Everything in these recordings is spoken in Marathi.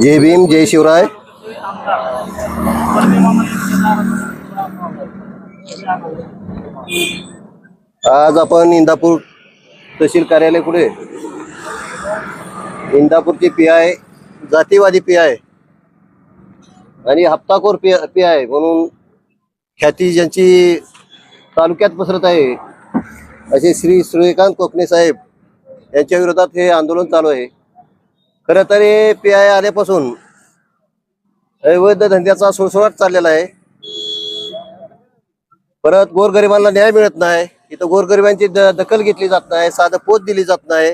जय भीम जय शिवराय। आज आपण इंदापूर तहसील कार्यालय पुढे इंदापूरची पी आय जातीवादी पी आय आणि हप्ताखोर पी पी आय म्हणून ख्याती ज्यांची तालुक्यात पसरत आहे असे श्री सूर्यकांत कोकणे साहेब. यांच्या विरोधात हे आंदोलन चालू आहे. खरं तर हे पी आय आल्यापासून अवैध धंद्याचा सुळसुळाट चाललेला आहे. परत गोरगरिबांना न्याय मिळत नाही. इथं गोरगरिबांची द- दखल घेतली जात नाही साधं पोच दिली जात नाही.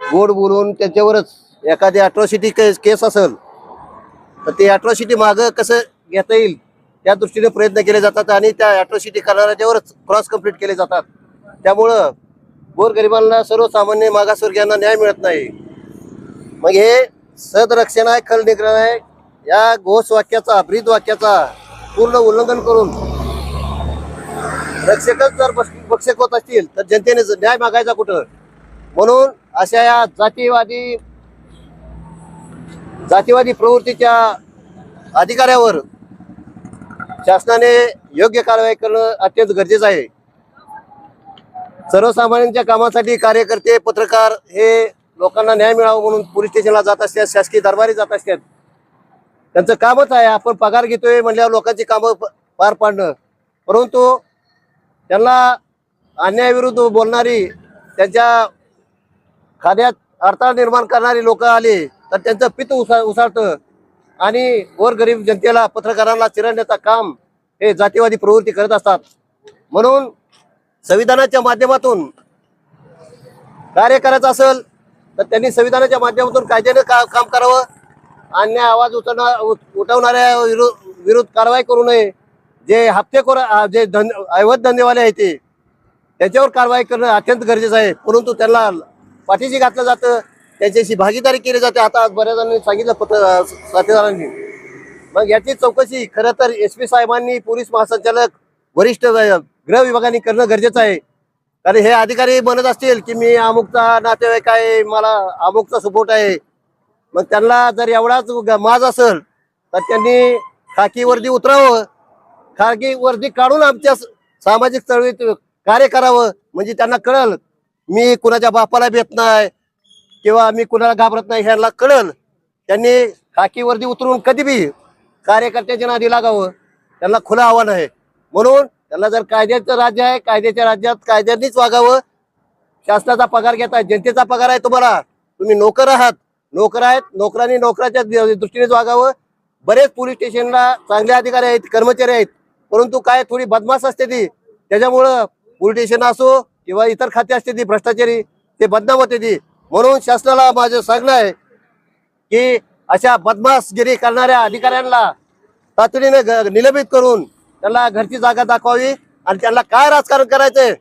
गोड बोलून त्यांच्यावरच एखादी अॅट्रॉसिटी केस केस असेल तर ते अॅट्रॉसिटी मागं कसं घेता येईल त्या दृष्टीने प्रयत्न केले जातात आणि त्या अॅट्रॉसिटी करणाऱ्याच्यावरच क्रॉस कंप्लीट केले जातात. त्यामुळं गोरगरिबांना सर्वसामान्य मागासवर्गीयांना न्याय मिळत नाही. मग हे सदरक्षण आहे खल निग्रह आहे या घोष वाक्याचा ब्रीद वाक्याचा पूर्ण उल्लंघन करून रक्षकच जर बस- भक्षक होत असतील तर जनतेने न्याय मागायचा कुठं? म्हणून अशा या जातीवादी जातीवादी प्रवृत्तीच्या अधिकाऱ्यावर शासनाने योग्य कारवाई करणं अत्यंत गरजेचं आहे. सर्वसामान्यांच्या कामासाठी कार्यकर्ते पत्रकार हे लोकांना न्याय मिळावा म्हणून पोलीस स्टेशनला जात असतात शासकीय दरबारी जात असतात. त्यांचं कामच आहे आपण पगार घेतोय म्हणल्यावर लोकांची कामं पार पाडणं. परंतु त्यांना अन्यायाविरुद्ध बोलणारी त्यांच्या खाद्यात अडथळा निर्माण करणारी लोक आली तर त्यांचं पित्त उसा उसाळतं. आणि गोरगरीब जनतेला पत्रकारांना चिरडण्याचं काम हे जातीवादी प्रवृत्ती करत असतात. म्हणून संविधानाच्या माध्यमातून कार्य करायचं असेल तर त्यांनी संविधानाच्या माध्यमातून कायद्याने का काम करावं अन्य आवाज उठवणार उठवणाऱ्या विरोध विरुद्ध कारवाई करू नये. जे हप्तेखोर जे धन अवैध धंदेवाले आहेत ते त्याच्यावर कारवाई करणं अत्यंत गरजेचं आहे. परंतु त्यांना पाठीशी घातलं जातं त्याच्याशी भागीदारी केली जाते. आता बऱ्याच जणांनी सांगितलं पत्र साथीदारांनी मग याची चौकशी खरं तर एस पी साहेबांनी पोलीस महासंचालक वरिष्ठ गृह विभागाने करणं गरजेचं आहे. कारण हे अधिकारी म्हणत असतील की मी अमुकचा नातेवाईक आहे मला अमुकचा सपोर्ट आहे. मग त्यांना जर एवढाच माज असेल तर त्यांनी खाकी वर्दी उतरावं. खाकी वर्दी काढून आमच्या सामाजिक चळवळीत कार्य करावं. म्हणजे त्यांना कळल मी कुणाच्या बापाला भेट नाही किंवा मी कुणाला घाबरत नाही ह्यांना कळल. त्यांनी खाकी वर्दी उतरून कधी बी कार्यकर्त्याच्या नादी लागावं. त्यांना खुलं आव्हान आहे. म्हणून त्याला जर कायद्याचं राज्य आहे कायद्याच्या राज्यात कायद्यानेच वागावं. शासनाचा पगार घेताय जनतेचा पगार आहे तुम्हाला. तुम्ही नोकर आहात. नोकर आहेत नोकरांनी नोकराच्या दृष्टीनेच वागावं. बरेच पोलीस स्टेशनला चांगले अधिकारी आहेत कर्मचारी आहेत. परंतु काय थोडी बदमाश असते ती. त्याच्यामुळं पोलीस स्टेशन असो किंवा इतर खाते असते ती भ्रष्टाचारी ते बदनाम होते ती. म्हणून शासनाला माझं सांगणं आहे की अशा बदमाशगिरी करणाऱ्या अधिकाऱ्यांना तातडीने निलंबित करून त्यांना घरची जागा दाखवावी आणि त्यांना काय राजकारण करायचंय?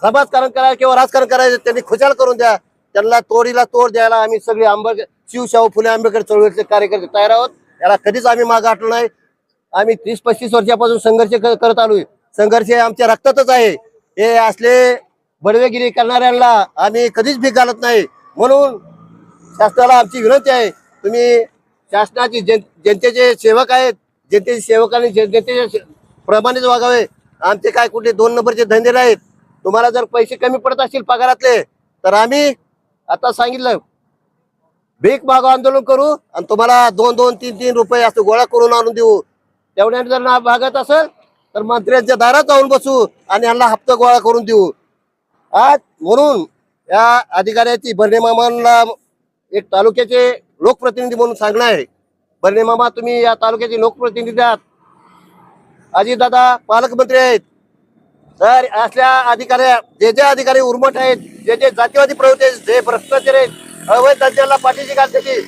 समाजकारण करायचं किंवा राजकारण करायचं त्यांनी खुशाल करून द्या. त्यांना तोडीला तोड द्यायला आम्ही सगळे आंबेडकर शिवशाहू फुले आंबेडकर चळवळीतले कार्यकर्ते तयार आहोत. याला कधीच आम्ही मागे हटलो नाही. आम्ही तीस पस्तीस वर्षापासून संघर्ष क- करत आलोय. संघर्ष हे आमच्या रक्तातच आहे. हे असले बडवेगिरी करणाऱ्यांना आम्ही कधीच भीक घालत नाही. म्हणून शासनाला आमची विनंती आहे तुम्ही शासनाची जन जनतेचे सेवक आहेत. जनतेचे सेवकांनी आणि जनतेच्या प्रमाणित प्रमाणेच वागावे. आमचे काय कुठले दोन नंबरचे धंदे नाहीत. तुम्हाला जर पैसे कमी पडत असतील पगारातले तर आम्ही आता सांगितलं भीक मागो आंदोलन करू आणि तुम्हाला दोन दोन तीन तीन रुपये असं गोळा करून आणून देऊ. तेवढ्याने जर ना भागत असेल तर मंत्र्यांच्या दारात जाऊन बसू आणि यांना हप्ता गोळा करून देऊ. आज म्हणून या अधिकाऱ्याची बर्णे मामांना एक तालुक्याचे लोकप्रतिनिधी म्हणून सांगणं आहे. बर्णे मामा तुम्ही या तालुक्याचे लोकप्रतिनिधी आहात. अजितदादा पालकमंत्री आहेत. तर असल्या अधिकाऱ्या जे जे अधिकारी उर्मट आहेत जे जे जातीवादी प्रवृत्ती आहेत जे भ्रष्टाचार आहेत अवैध धंद्याला पाठीशी घालते ती.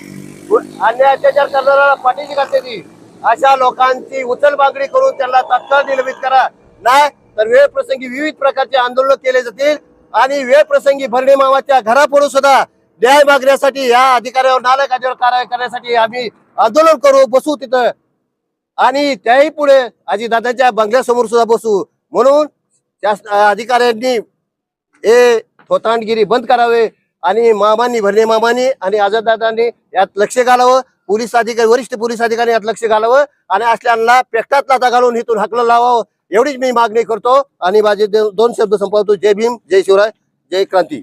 अन्याय अत्याचार करणाऱ्याला पाठीशी घालते ती. अशा लोकांची उचल मागणी करून त्यांना तत्काळ निलंबित करा. नाही तर वेळ प्रसंगी विविध प्रकारचे आंदोलन केले जातील आणि वेळ प्रसंगी भरणे मामाच्या घरापुढे सुद्धा न्याय मागण्यासाठी या अधिकाऱ्यावर नालक अधिकाऱ्यावर कारवाई करण्यासाठी आम्ही आंदोलन करू बसू तिथं. आणि त्याही पुढे अजितदादांच्या बंगल्यासमोर सुद्धा बसू. म्हणून त्या अधिकाऱ्यांनी हे थोतांडगिरी बंद करावे आणि मामांनी भरणे मामांनी आणि आझाददादांनी यात लक्ष घालावं. पोलीस अधिकारी वरिष्ठ पोलीस अधिकारी यात लक्ष घालावं आणि असल्याला पेटात लाता घालून इथून हाकलं लावावं. एवढीच मी मागणी करतो आणि माझे दोन शब्द संपवतो. जय भीम जय शिवराय जय क्रांती.